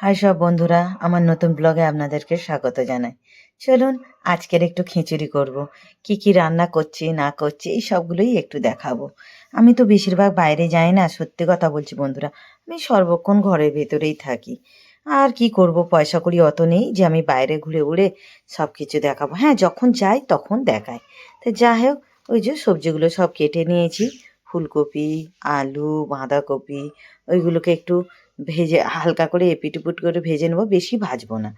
High সব বন্ধুরা, আমার নতুন ব্লগে আপনাদেরকে স্বাগত জানাই। চলুন, আজকের একটু খিচুড়ি করব। কি কি রান্না করছি, না করছি, এই সবগুলোই একটু দেখাবো। আমি তো বেশিরভাগ বাইরে যাই না, সত্যি কথা বলছি বন্ধুরা, আমি সর্বক্ষণ ঘরের ভেতরেই থাকি। আর কি করব, পয়সা করি অত নেই যে আমি বাইরে ঘুরে ঘুরে সব কিছু দেখাবো। হ্যাঁ যখন যাই তখন দেখাই। তো যাই হোক, ওই যে সবজিগুলো সব কেটে নিয়েছি ফুলকপি, আলু, বাঁধাকপি, ওইগুলোকে একটু ভেজে হালকা করে এপিটুপুট করে ভেজে নেব, বেশি ভাজবো না।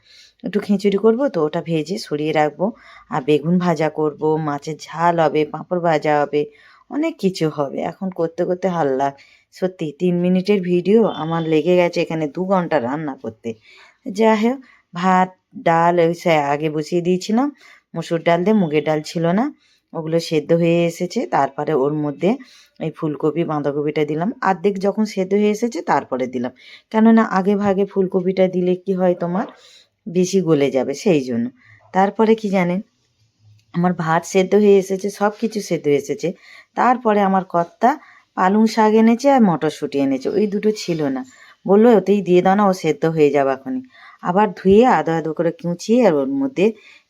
একটু খিচুড়ি করব, তো ওটা ভেজে সরিয়ে রাখব। আর বেগুন ভাজা করব, মাছের ঝাল হবে, পাঁপড় ভাজা হবে, অনেক কিছু হবে। এখন করতে করতে হাল্লা। সত্যি, তিন মিনিটের ভিডিও, আমার লেগে গেছে এখানে দু ঘণ্টা রান্না করতে। যাই হোক, ভাত, ডাল, ওই আগে বসিয়ে দিয়েছিলাম। মুসুর ডাল দিয়ে মুগের ডাল ছিল না। ওগুলো সেদ্ধ হয়ে এসেছে, তারপরে ওর মধ্যে এই ফুলকপি, বাঁধাকপিটা দিলাম। আর্ধেক যখন সেদ্ধ হয়ে এসেছে, তারপরে দিলাম। কেননা আগে ভাগে ফুলকপিটা দিলে কি হয় তোমার? বেশি গলে যাবে, সেই জন্য। তারপরে কি জানেন আমার ভাত সেদ্ধ হয়ে এসেছে সব কিছু সেদ্ধ হয়ে এসেছে। তারপরে আমার কর্তা পালং শাক এনেছে আর মটরশুঁটি এনেছে। ওই দুটো ছিল না। বলল, ওতেই দিয়ে দাও না, ও সেদ্ধ হয়ে যাবে এখনই। আবার ধুয়ে আদো আদো করে কুচিয়ে আর ওর মধ্যে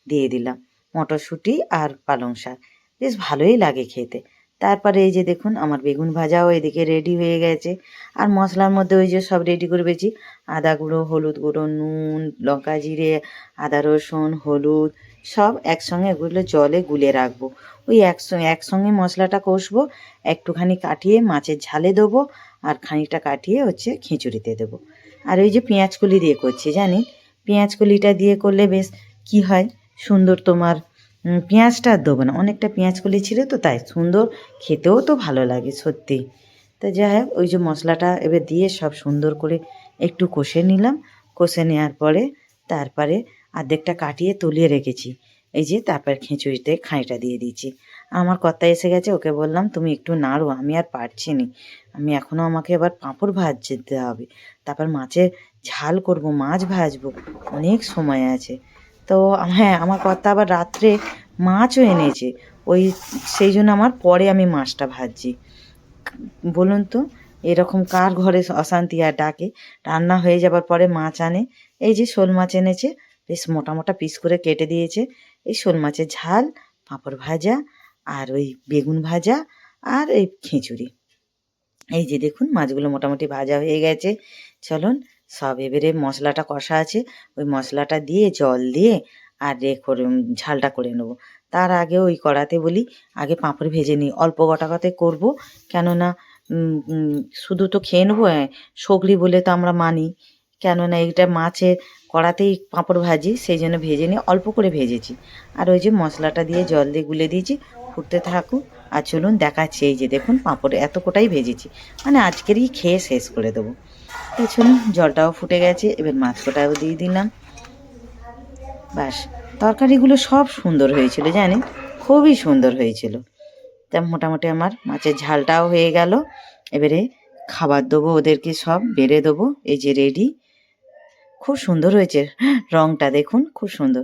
দিয়ে দিলাম মটরশুঁটি আর পালং শাক। বেশ ভালোই লাগে খেতে। তারপরে এই যে দেখুন, আমার বেগুন ভাজাও এদিকে রেডি হয়ে গেছে। আর মশলার মধ্যে ওই যে সব রেডি করে পেয়েছি আদা গুঁড়ো, হলুদ গুঁড়ো, নুন, লঙ্কা জিরে, আদা রসুন, হলুদ, সব একসঙ্গে এগুলো জলে গুলে রাখব। ওই একসঙ্গে একসঙ্গে মশলাটা কষবো, একটুখানি কাটিয়ে মাছের ঝালে দেবো, আর খানিকটা কাটিয়ে হচ্ছে খিচুড়িতে দেবো। আর ওই যে পেঁয়াজকলি দিয়ে করছি জানি পেঁয়াজকলিটা দিয়ে করলে বেশ কি হয়? সুন্দর তোমার পেঁয়াজটা আর দেবো না। অনেকটা পেঁয়াজ কলি ছিল তো, তাই সুন্দর খেতেও তো ভালো লাগে সত্যি। তা যাই হোক, ওই যে মশলাটা এবার দিয়ে সব সুন্দর করে একটু কষে নিলাম। কষে নেওয়ার পরে তারপরে অর্ধেকটা কাটিয়ে তুলিয়ে রেখেছি। এই যে তারপর খিচুড়িতে খাঁইটা দিয়ে দিয়েছি। আমার কর্তা এসে গেছে, ওকে বললাম, তুমি একটু নাড়ো, আমি আর পারছি নি। আমি এখনও আমাকে এবার পাঁপড় ভাজতে হবে। তারপর মাছের ঝাল করব, মাছ ভাজবো, অনেক সময় আছে। তো হ্যাঁ আমার কর্তা আবার রাত্রে মাছও এনেছে। ওই সেই জন্য আমার পরে আমি মাছটা ভাজছি। বলুন তো, এরকম কার ঘরে অশান্তি আর ডাকে? রান্না হয়ে যাবার পরে মাছ আনে। এই যে শোল মাছ এনেছে, বেশ মোটা মোটা পিস করে কেটে দিয়েছে। এই শোল মাছের ঝাল, পাঁপড় ভাজা, আর ওই বেগুন ভাজা, আর এই খিচুড়ি। এই যে দেখুন, মাছগুলো মোটামুটি ভাজা হয়ে গেছে। চলুন সব এবারে মশলাটা কষা আছে, ওই মশলাটা দিয়ে জল দিয়ে আর রে করে ঝালটা করে নেব। তার আগে ওই কড়াতে বলি, আগে পাঁপড় ভেজে নিই। অল্প গোটাকাতে করব, কেননা শুধু তো খেয়ে নেব সগলি বলে তো আমরা মানি। কেননা এইটা মাছের কড়াতেই পাঁপড় ভাজি, সেই জন্য ভেজে নিয়ে অল্প করে ভেজেছি। আর ওই যে মশলাটা দিয়ে জল দিয়ে গুলে দিয়েছি, ফুটতে থাকুক। আর চলুন দেখাচ্ছি, এই যে দেখুন পাঁপড় এত কোটাই ভেজেছি। মানে আজকেরই খেয়ে শেষ করে দেবো। চলুন জলটাও ফুটে গেছে, এবার মাছ কোটাও দিয়ে দিলাম। ব্যাস তরকারিগুলো সব সুন্দর হয়েছিল জানেন খুবই সুন্দর হয়েছিল। তা মোটামুটি আমার মাছের ঝালটাও হয়ে গেল। এবারে খাবার দেবো ওদেরকে সব, বেড়ে দেবো, এই যে রেডি খুব সুন্দর হয়েছে, রংটা দেখুন, খুব সুন্দর।